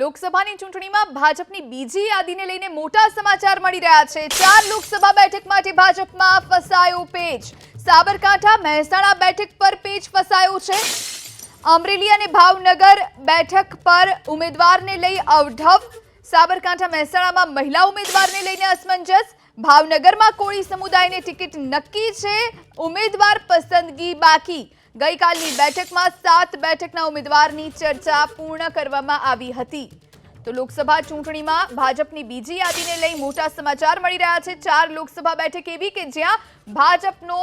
લોકસભાની ચૂંટણીમાં ભાજપની બીજી યાદીને લઈને મોટા સમાચાર મળી રહ્યા છે. ચાર લોકસભા બેઠક માટે ભાજપમાં ફસાયો પેજ સાબરકાંઠા મહેસાણા બેઠક પર પેજ ફસાયો છે. અમરેલી અને ભાવનગર બેઠક પર ઉમેદવારને લઈ અવઢવ. સાબરકાંઠા મહેસાણામાં મહિલા ઉમેદવારને લઈને અસમંજસ. ભાવનગરમાં કોળી સમુદાયને ટિકિટ નક્કી છે. ઉમેદવાર પસંદગી બાકી. ગઈકાલની બેઠકમાં સાત બેઠકના ઉમેદવારની ચર્ચા પૂર્ણ કરવામાં આવી હતી. તો લોકસભા ચૂંટણીમાં ભાજપની બીજી યાદીને લઈ મોટા સમાચાર મળી રહ્યા છે. ચાર લોકસભા બેઠક એવી કે જ્યાં ભાજપનો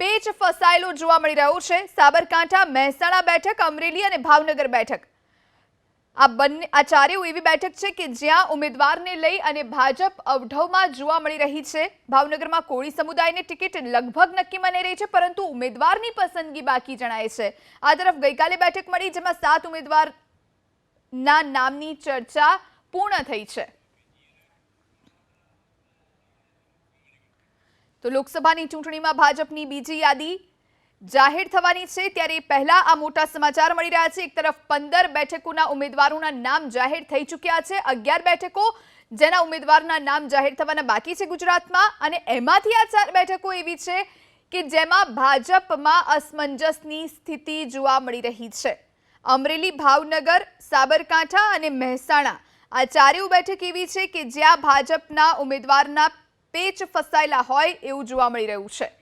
પેચ ફસાયેલો જોવા મળી રહ્યો છે. સાબરકાંઠા, મહેસાણા બેઠક, અમરેલી અને ભાવનગર બેઠક. આ બંને આ ચારેય એવી બેઠક છે કે જ્યાં ઉમેદવારને લઈ અને ભાજપ અવઢવમાં જોવા મળી રહી છે. ભાવનગરમાં કોળી સમુદાયની ટિકિટ લગભગ નક્કી મને રહી છે, પરંતુ ઉમેદવારની પસંદગી બાકી જણાય છે. આ તરફ ગઈકાલે બેઠક મળી, જેમાં સાત ઉમેદવારના નામની ચર્ચા પૂર્ણ થઈ છે. તો લોકસભાની ચૂંટણીમાં ભાજપની બીજી યાદી જાહેર થવાની છે ત્યારે પહેલા આ મોટા સમાચાર મળી રહ્યા છે. એક તરફ પંદર બેઠકોના ઉમેદવારોના નામ જાહેર થઈ ચૂક્યા છે. અગિયાર બેઠકો જેના ઉમેદવારના નામ જાહેર થવાના બાકી છે ગુજરાતમાં અને એમાંથી આ ચાર બેઠકો એવી છે કે જેમાં ભાજપમાં અસમંજસની સ્થિતિ જોવા મળી રહી છે. અમરેલી, ભાવનગર, સાબરકાંઠા અને મહેસાણા આ ચારેય બેઠક એવી છે કે જ્યાં ભાજપના ઉમેદવારના પેચ ફસાયેલા હોય એવું જોવા મળી રહ્યું છે.